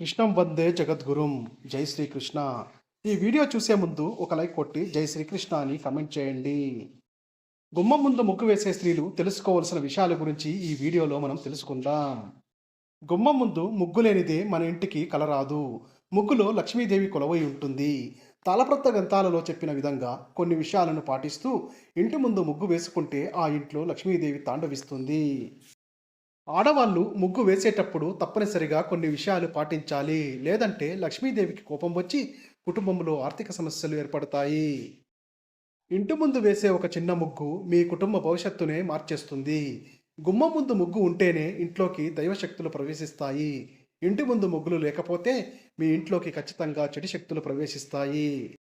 కృష్ణం వందే జగద్గురుం. జై శ్రీకృష్ణ. ఈ వీడియో చూసే ముందు ఒక లైక్ కొట్టి జై శ్రీకృష్ణ అని కమెంట్ చేయండి. గుమ్మం ముందు ముగ్గు వేసే స్త్రీలు తెలుసుకోవాల్సిన విషయాల గురించి ఈ వీడియోలో మనం తెలుసుకుందాం. గుమ్మం ముందు ముగ్గు లేనిదే మన ఇంటికి కలరాదు ముగ్గులో లక్ష్మీదేవి కొలవై ఉంటుంది. తాళప్రత్త గ్రంథాలలో చెప్పిన విధంగా కొన్ని విషయాలను పాటిస్తూ ఇంటి ముందు ముగ్గు వేసుకుంటే ఆ ఇంట్లో లక్ష్మీదేవి తాండవిస్తుంది. ఆడవాళ్ళు ముగ్గు వేసేటప్పుడు తప్పనిసరిగా కొన్ని విషయాలు పాటించాలి. లేదంటే లక్ష్మీదేవికి కోపం వచ్చి కుటుంబంలో ఆర్థిక సమస్యలు ఏర్పడతాయి. ఇంటి ముందు వేసే ఒక చిన్న ముగ్గు మీ కుటుంబ భవిష్యత్తునే మార్చేస్తుంది. గుమ్మం ముందు ముగ్గు ఉంటేనే ఇంట్లోకి దైవశక్తులు ప్రవేశిస్తాయి. ఇంటి ముందు ముగ్గులు లేకపోతే మీ ఇంట్లోకి ఖచ్చితంగా చెడు శక్తులు ప్రవేశిస్తాయి.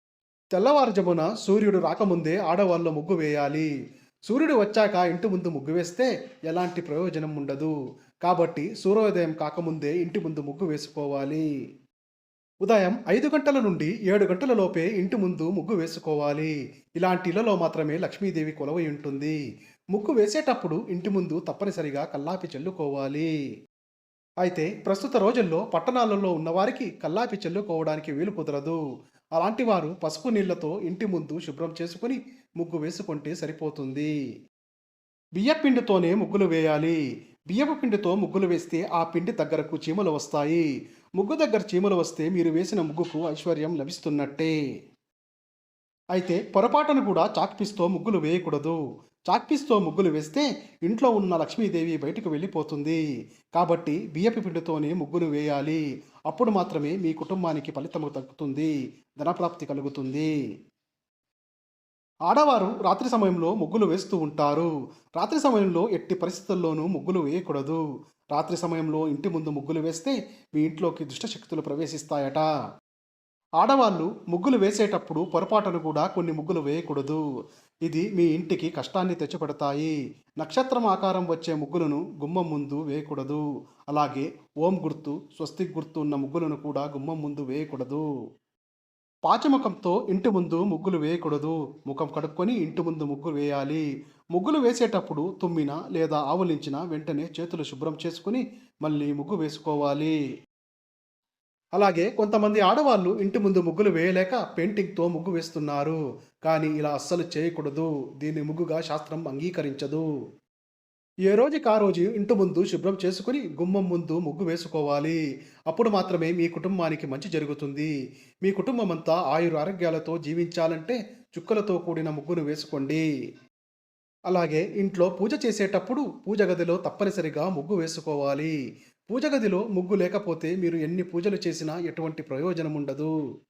తెల్లవారుజమున సూర్యుడు రాకముందే ఆడవాళ్ళు ముగ్గు వేయాలి. సూర్యుడు వచ్చాక ఇంటి ముందు ముగ్గు వేస్తే ఎలాంటి ప్రయోజనం ఉండదు. కాబట్టి సూర్యోదయం కాకముందే ఇంటి ముందు ముగ్గు వేసుకోవాలి. ఉదయం ఐదు గంటల నుండి ఏడు గంటల లోపే ఇంటి ముందు ముగ్గు వేసుకోవాలి. ఇలాంటి ఇళ్ళలో మాత్రమే లక్ష్మీదేవి కొలవై ఉంటుంది. ముగ్గు వేసేటప్పుడు ఇంటి ముందు తప్పనిసరిగా కల్లాపి చల్లుకోవాలి. అయితే ప్రస్తుత రోజుల్లో పట్టణాలలో ఉన్నవారికి కల్లాపి చల్లుకోవడానికి వీలు కుదరదు. అలాంటి వారు పసుపు నీళ్ళతో ఇంటి ముందు శుభ్రం చేసుకుని ముగ్గు వేసుకుంటే సరిపోతుంది. బియ్యపిండితోనే ముగ్గులు వేయాలి. బియ్యపు పిండితో ముగ్గులు వేస్తే ఆ పిండి దగ్గరకు చీమలు వస్తాయి. ముగ్గు దగ్గర చీమలు వస్తే మీరు వేసిన ముగ్గుకు ఐశ్వర్యం లభిస్తున్నట్టే. అయితే పొరపాటును కూడా చాక్పీస్తో ముగ్గులు వేయకూడదు. చాక్పీస్తో ముగ్గులు వేస్తే ఇంట్లో ఉన్న లక్ష్మీదేవి బయటకు వెళ్ళిపోతుంది. కాబట్టి బియ్యపు పిండితోనే ముగ్గులు వేయాలి. అప్పుడు మాత్రమే మీ కుటుంబానికి ఫలితము తగ్గుతుంది ధనప్రాప్తి కలుగుతుంది. ఆడవారు రాత్రి సమయంలో ముగ్గులు వేస్తూ ఉంటారు. రాత్రి సమయంలో ఎట్టి పరిస్థితుల్లోనూ ముగ్గులు వేయకూడదు. రాత్రి సమయంలో ఇంటి ముందు ముగ్గులు వేస్తే మీ ఇంట్లోకి దుష్టశక్తులు ప్రవేశిస్తాయట. ఆడవాళ్ళు ముగ్గులు వేసేటప్పుడు పొరపాటును కూడా కొన్ని ముగ్గులు వేయకూడదు. ఇది మీ ఇంటికి కష్టాన్ని తెచ్చిపెడతాయి. నక్షత్రం ఆకారం వచ్చే ముగ్గులను గుమ్మం ముందు వేయకూడదు. అలాగే ఓం గుర్తు స్వస్తిక్ గుర్తు ఉన్న ముగ్గులను కూడా గుమ్మం ముందు వేయకూడదు. పాచిముఖంతో ఇంటి ముందు ముగ్గులు వేయకూడదు. ముఖం కడుక్కొని ఇంటి ముందు ముగ్గులు వేయాలి. ముగ్గులు వేసేటప్పుడు తుమ్మిన లేదా ఆవులించిన వెంటనే చేతులు శుభ్రం చేసుకుని మళ్ళీ ముగ్గు వేసుకోవాలి. అలాగే కొంతమంది ఆడవాళ్ళు ఇంటి ముందు ముగ్గులు వేయలేక పెయింటింగ్తో ముగ్గు వేస్తున్నారు. కానీ ఇలా అస్సలు చేయకూడదు. దీన్ని ముగ్గుగా శాస్త్రం అంగీకరించదు. ఏ రోజుకి ఆ రోజు ఇంటి ముందు శుభ్రం చేసుకుని గుమ్మం ముందు ముగ్గు వేసుకోవాలి. అప్పుడు మాత్రమే మీ కుటుంబానికి మంచి జరుగుతుంది. మీ కుటుంబం అంతా ఆయుర ఆరోగ్యాలతో జీవించాలంటే చుక్కలతో కూడిన ముగ్గును వేసుకోండి. అలాగే ఇంట్లో పూజ చేసేటప్పుడు పూజ గదిలో తప్పనిసరిగా ముగ్గు వేసుకోవాలి. పూజ గదిలో ముగ్గు లేకపోతే మీరు ఎన్ని పూజలు చేసినా ఎటువంటి ప్రయోజనం ఉండదు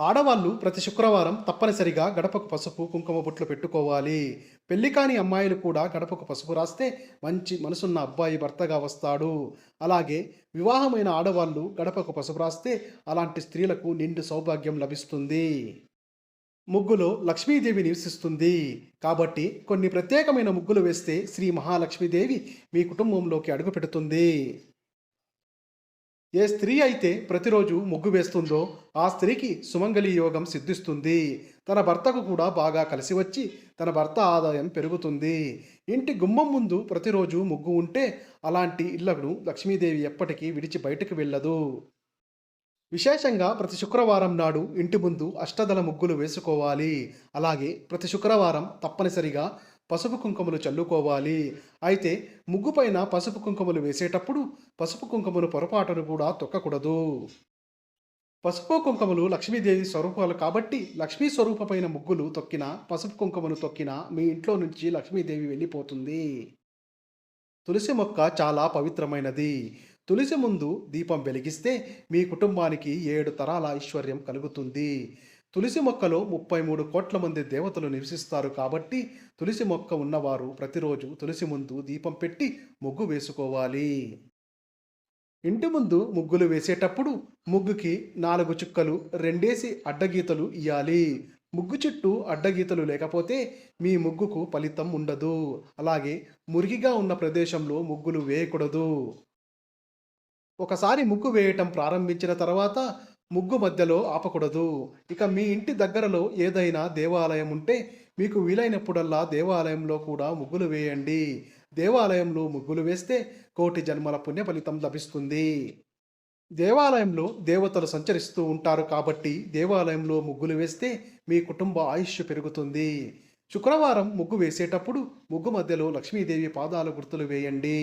ఆడవాళ్ళు ప్రతి శుక్రవారం తప్పనిసరిగా గడపకు పసుపు కుంకుమ బొట్లు పెట్టుకోవాలి. పెళ్ళి కాని అమ్మాయిలు కూడా గడపకు పసుపు రాస్తే మంచి మనసున్న అబ్బాయి భర్తగా వస్తాడు. అలాగే వివాహమైన ఆడవాళ్ళు గడపకు పసుపు రాస్తే అలాంటి స్త్రీలకు నిండు సౌభాగ్యం లభిస్తుంది. ముగ్గులో లక్ష్మీదేవి నివసిస్తుంది. కాబట్టి కొన్ని ప్రత్యేకమైన ముగ్గులు వేస్తే శ్రీ మహాలక్ష్మీదేవి మీ కుటుంబంలోకి అడుగు పెడుతుంది. ఏ స్త్రీ అయితే ప్రతిరోజు ముగ్గు వేస్తుందో ఆ స్త్రీకి సుమంగళి యోగం సిద్ధిస్తుంది. తన భర్తకు కూడా బాగా కలిసి వచ్చి తన భర్త ఆదాయం పెరుగుతుంది. ఇంటి గుమ్మం ముందు ప్రతిరోజు ముగ్గు ఉంటే అలాంటి ఇళ్ళను లక్ష్మీదేవి ఎప్పటికీ విడిచి బయటకు వెళ్ళదు. విశేషంగా ప్రతి శుక్రవారం నాడు ఇంటి ముందు అష్టదళ ముగ్గులు వేసుకోవాలి. అలాగే ప్రతి శుక్రవారం తప్పనిసరిగా పసుపు కుంకుమలు చల్లుకోవాలి. అయితే ముగ్గు పైన పసుపు కుంకుమలు వేసేటప్పుడు పసుపు కుంకుమలు పొరపాటును కూడా తొక్కకూడదు. పసుపు కుంకుమలు లక్ష్మీదేవి స్వరూపాలు కాబట్టి లక్ష్మీ స్వరూపమైన ముగ్గులు తొక్కిన పసుపు కుంకుమను తొక్కిన మీ ఇంట్లో నుంచి లక్ష్మీదేవి వెళ్ళిపోతుంది. తులసి మొక్క చాలా పవిత్రమైనది. తులసి ముందు దీపం వెలిగిస్తే మీ కుటుంబానికి ఏడు తరాల ఐశ్వర్యం కలుగుతుంది. తులసి మొక్కలో ముప్పై మూడు కోట్ల మంది దేవతలు నివసిస్తారు కాబట్టి తులసి మొక్క ఉన్నవారు ప్రతిరోజు తులసి ముందు దీపం పెట్టి ముగ్గు వేసుకోవాలి. ఇంటి ముందు ముగ్గులు వేసేటప్పుడు ముగ్గుకి నాలుగు చుక్కలు రెండేసి అడ్డగీతలు ఇయ్యాలి. ముగ్గు చుట్టూ అడ్డగీతలు లేకపోతే మీ ముగ్గుకు ఫలితం ఉండదు. అలాగే మురికిగా ఉన్న ప్రదేశంలో ముగ్గులు వేయకూడదు. ఒకసారి ముగ్గు వేయటం ప్రారంభించిన తర్వాత ముగ్గు మధ్యలో ఆపకూడదు. ఇక మీ ఇంటి దగ్గరలో ఏదైనా దేవాలయం ఉంటే మీకు వీలైనప్పుడల్లా దేవాలయంలో కూడా ముగ్గులు వేయండి. దేవాలయంలో ముగ్గులు వేస్తే కోటి జన్మల పుణ్య ఫలితం లభిస్తుంది. దేవాలయంలో దేవతలు సంచరిస్తూ ఉంటారు కాబట్టి దేవాలయంలో ముగ్గులు వేస్తే మీ కుటుంబ ఆయుష్ పెరుగుతుంది. శుక్రవారం ముగ్గు వేసేటప్పుడు ముగ్గు మధ్యలో లక్ష్మీదేవి పాదాల గుర్తులు వేయండి.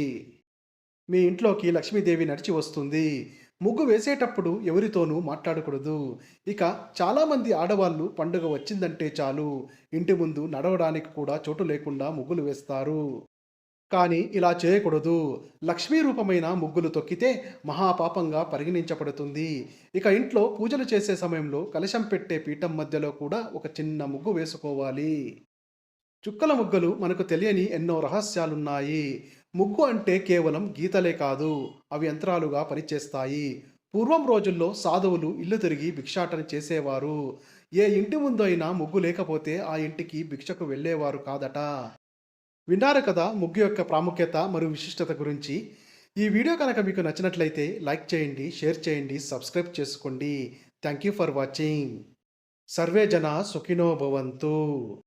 మీ ఇంట్లోకి లక్ష్మీదేవి నడిచి వస్తుంది. ముగ్గు వేసేటప్పుడు ఎవరితోనూ మాట్లాడకూడదు. ఇక చాలామంది ఆడవాళ్ళు పండుగ వచ్చిందంటే చాలు. ఇంటి ముందు నడవడానికి కూడా చోటు లేకుండా ముగ్గులు వేస్తారు. కానీ ఇలా చేయకూడదు. లక్ష్మీ రూపమైన ముగ్గులు తొక్కితే మహాపాపంగా పరిగణించబడుతుంది. ఇక ఇంట్లో పూజలు చేసే సమయంలో కలశం పెట్టే పీఠం మధ్యలో కూడా ఒక చిన్న ముగ్గు వేసుకోవాలి. చుక్కల ముగ్గులు మనకు తెలియని ఎన్నో రహస్యాలున్నాయి. ముగ్గు అంటే కేవలం గీతలే కాదు అవి యంత్రాలుగా పనిచేస్తాయి. పూర్వం రోజుల్లో సాధువులు ఇల్లు తిరిగి భిక్షాటన చేసేవారు. ఏ ఇంటి ముందు అయినా ముగ్గు లేకపోతే ఆ ఇంటికి భిక్షకు వెళ్ళేవారు కాదట. విన్నారు కదా ముగ్గు యొక్క ప్రాముఖ్యత మరియు విశిష్టత గురించి. ఈ వీడియో కనుక మీకు నచ్చినట్లయితే లైక్ చేయండి షేర్ చేయండి సబ్స్క్రైబ్ చేసుకోండి. Thank you for watching. Survey జన సుఖినో భవంతు.